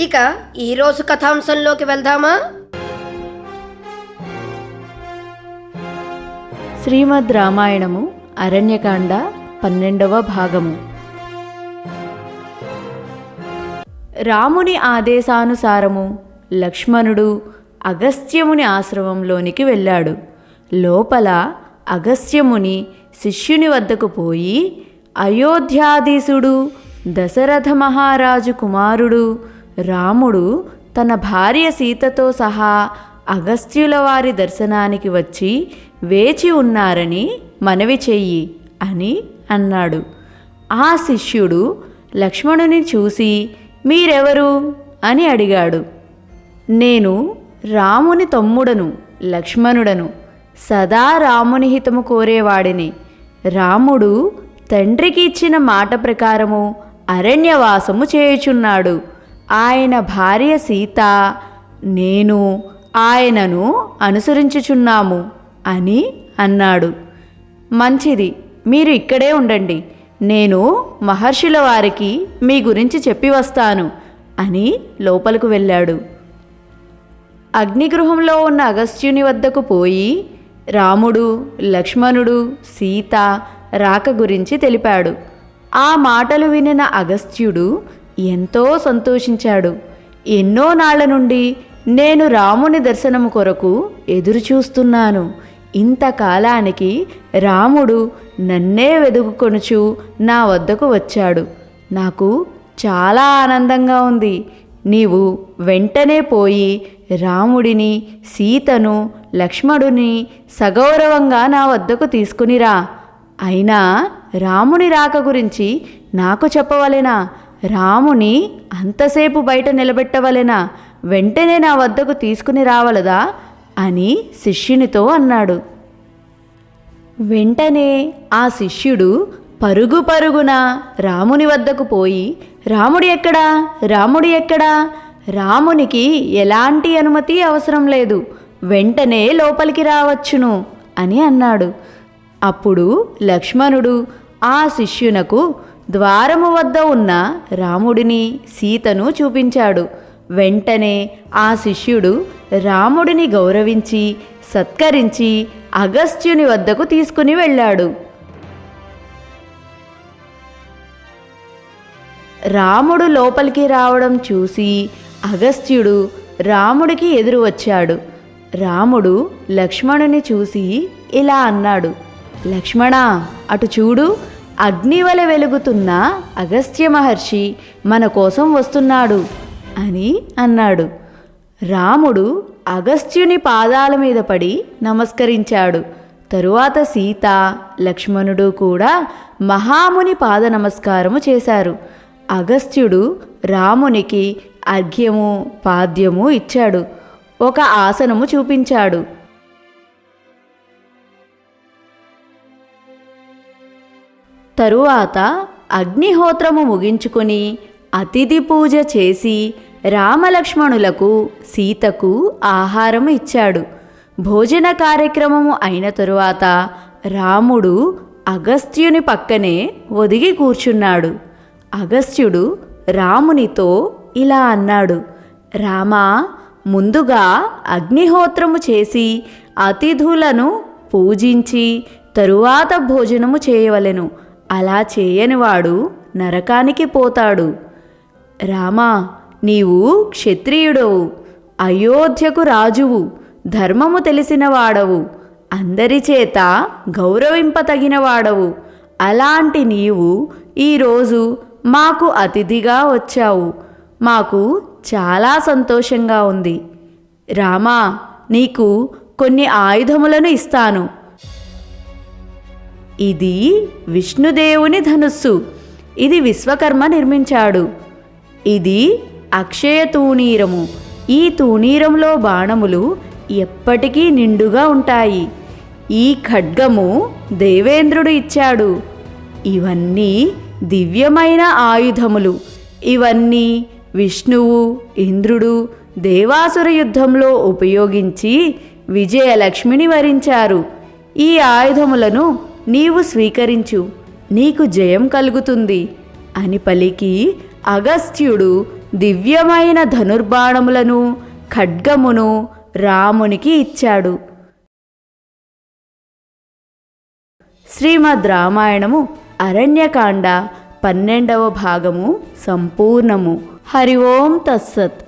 ఇక ఈరోజు కథాంశంలోకి వెళ్దామా? శ్రీమద్ రామాయణము అరణ్యకాండ పన్నెండవ భాగము. రాముని ఆదేశానుసారము లక్ష్మణుడు అగస్త్యముని ఆశ్రమంలోనికి వెళ్ళాడు. లోపల అగస్త్యముని శిష్యుని వద్దకు పోయి అయోధ్యాధీశుడు దశరథ మహారాజు కుమారుడు రాముడు తన భార్య సీతతో సహా అగస్త్యుల వారి దర్శనానికి వచ్చి వేచి ఉన్నారని మనవి చెయ్యి అని అన్నాడు. ఆ శిష్యుడు లక్ష్మణుని చూసి మీరెవరు? అని అడిగాడు. నేను రాముని తమ్ముడను లక్ష్మణుడను సదా రాముని హితము కోరేవాడిని. రాముడు తండ్రికి ఇచ్చిన మాట ప్రకారము అరణ్యవాసము చేయుచున్నాడు. ఆయన భార్య సీత నేను ఆయనను అనుసరించుచున్నాము అని అన్నాడు. మంచిది మీరు ఇక్కడే ఉండండి. నేను మహర్షుల వారికి మీ గురించి చెప్పి వస్తాను అని లోపలకు వెళ్ళాడు. అగ్నిగృహంలో ఉన్న అగస్త్యుని వద్దకు పోయి రాముడు లక్ష్మణుడు సీత రాక గురించి తెలిపాడు. ఆ మాటలు వినిన అగస్త్యుడు ఎంతో సంతోషించాడు. ఎన్నో నాళ్ళ నుండి నేను రాముని దర్శనము కొరకు ఎదురుచూస్తున్నాను. ఇంతకాలానికి రాముడు నన్నే వెదుకుకొనుచు నా వద్దకు వచ్చాడు. నాకు చాలా ఆనందంగా ఉంది. నీవు వెంటనే పోయి రాముడిని సీతను లక్ష్మణుని సగౌరవంగా నా వద్దకు తీసుకునిరా. అయినా రాముని రాక గురించి నాకు చెప్పవలెనా? రాముని అంతసేపు బయట నిలబెట్టవలెనా? వెంటనే నా వద్దకు తీసుకుని రావలదా? అని శిష్యునితో అన్నాడు. వెంటనే ఆ శిష్యుడు పరుగు పరుగున రాముని వద్దకు పోయి రాముడి ఎక్కడా? రాముడి ఎక్కడా? రామునికి ఎలాంటి అనుమతి అవసరం లేదు. వెంటనే లోపలికి రావచ్చును అని అన్నాడు. అప్పుడు లక్ష్మణుడు ఆ శిష్యునకు ద్వారము వద్ద ఉన్న రాముడిని సీతను చూపించాడు. వెంటనే ఆ శిష్యుడు రాముడిని గౌరవించి సత్కరించి అగస్త్యుని వద్దకు తీసుకుని వెళ్ళాడు. రాముడు లోపలికి రావడం చూసి అగస్త్యుడు రాముడికి ఎదురు వచ్చాడు. రాముడు లక్ష్మణుని చూసి ఇలా అన్నాడు. లక్ష్మణ అటు చూడు అగ్నివల వెలుగుతున్న అగస్త్య మహర్షి మన కోసం వస్తున్నాడు అని అన్నాడు. రాముడు అగస్త్యుని పాదాల మీద పడి నమస్కరించాడు. తరువాత సీత లక్ష్మణుడు కూడా మహాముని పాద నమస్కారము చేశారు. అగస్త్యుడు రామునికి అర్ఘ్యము పాద్యము ఇచ్చాడు. ఒక ఆసనము చూపించాడు. తరువాత అగ్నిహోత్రము ముగించుకొని అతిథి పూజ చేసి రామలక్ష్మణులకు సీతకు ఆహారం ఇచ్చాడు. భోజన కార్యక్రమము అయిన తరువాత రాముడు అగస్త్యుని పక్కనే ఒదిగి కూర్చున్నాడు. అగస్త్యుడు రామునితో ఇలా అన్నాడు రామా ముందుగా అగ్నిహోత్రము చేసి అతిథులను పూజించి తరువాత భోజనము చేయవలెను. అలా చేయనివాడు నరకానికి పోతాడు. రామా నీవు క్షత్రియుడవు అయోధ్యకు రాజువు ధర్మము తెలిసినవాడవు అందరి చేత గౌరవింపతగినవాడవు. అలాంటి నీవు ఈరోజు మాకు అతిథిగా వచ్చావు. మాకు చాలా సంతోషంగా ఉంది. రామా నీకు కొన్ని ఆయుధములను ఇస్తాను. ఇది విష్ణుదేవుని ధనుస్సు. ఇది విశ్వకర్మ నిర్మించాడు. ఇది అక్షయ తూణీరము ఈ తూణీరంలో బాణములు ఎప్పటికీ నిండుగా ఉంటాయి. ఈ ఖడ్గము దేవేంద్రుడు ఇచ్చాడు. ఇవన్నీ దివ్యమైన ఆయుధములు. ఇవన్నీ విష్ణువు ఇంద్రుడు దేవాసుర యుద్ధంలో ఉపయోగించి విజయలక్ష్మిని వరించారు. ఈ ఆయుధములను నీవు స్వీకరించు నీకు జయం కలుగుతుంది అని పలికి అగస్త్యుడు దివ్యమైన ధనుర్బాణములను ఖడ్గమును రామునికి ఇచ్చాడు. శ్రీమద్ రామాయణము అరణ్యకాండ పన్నెండవ భాగము సంపూర్ణము. హరి ఓం తస్సత్